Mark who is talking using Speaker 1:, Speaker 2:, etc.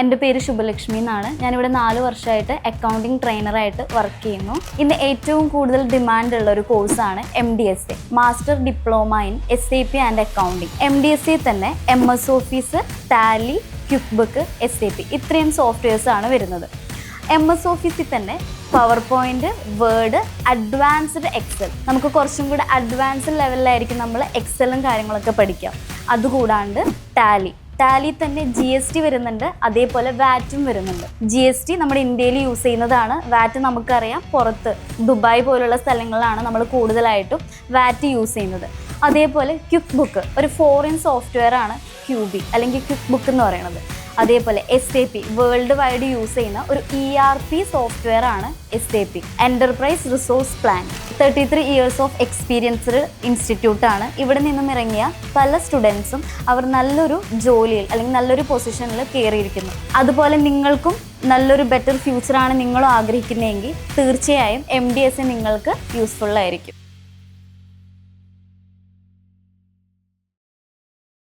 Speaker 1: എന്റെ പേര് ശുഭലക്ഷ്മി എന്നാണ്. ഞാനിവിടെ നാല് വർഷമായിട്ട് അക്കൗണ്ടിങ് ട്രെയിനറായിട്ട് വർക്ക് ചെയ്യുന്നു. ഇന്ന് ഏറ്റവും കൂടുതൽ ഡിമാൻഡ് ഉള്ള ഒരു കോഴ്സാണ് M D S A master diploma in S A P and accounting M D S A തന്നെ M S office Tally quick book S A P ഇത്രയും സോഫ്റ്റ്വെയർസ് ആണ് വരുന്നത്. എം എസ് ഓഫീസിൽ തന്നെ power point word advanced Excel നമുക്ക് കുറച്ചും കൂടെ advanced ലെവലിലായിരിക്കും നമ്മൾ എക്സലും കാര്യങ്ങളൊക്കെ പഠിക്കാം. അതുകൂടാണ്ട് ടാലി ടാലി തന്നെ ജി എസ് ടി വരുന്നുണ്ട്. അതേപോലെ വാറ്റും വരുന്നുണ്ട്. ജി എസ് ടി നമ്മുടെ ഇന്ത്യയിൽ യൂസ് ചെയ്യുന്നതാണ്. വാറ്റ് നമുക്കറിയാം. പുറത്ത് ദുബായ് പോലുള്ള സ്ഥലങ്ങളിലാണ് നമ്മൾ കൂടുതലായിട്ടും വാറ്റ് യൂസ് ചെയ്യുന്നത്. അതേപോലെ ക്യുക്ക് ബുക്ക് ഒരു ഫോറിൻ സോഫ്റ്റ്വെയർ ആണ് ക്യൂബി അല്ലെങ്കിൽ ക്യുക്ക് ബുക്ക് എന്ന് പറയുന്നത്. അതേപോലെ S A P world wide use ചെയ്യുന്ന ഒരു ഇ ആർ പി സോഫ്റ്റ്വെയർ ആണ് S A P enterprise resource plan thirty three years of experienced ആണ്. ഇവിടെ നിന്നും ഇറങ്ങിയ പല സ്റ്റുഡൻസും അവർ നല്ലൊരു ജോലിയിൽ അല്ലെങ്കിൽ നല്ലൊരു പൊസിഷനിൽ കയറിയിരിക്കുന്നു അതുപോലെ നിങ്ങൾക്കും നല്ലൊരു ബെറ്റർ ഫ്യൂച്ചറാണ് നിങ്ങളും ആഗ്രഹിക്കുന്നതെങ്കിൽ തീർച്ചയായും എം ഡി എസ് നിങ്ങൾക്ക് യൂസ്ഫുൾ ആയിരിക്കും.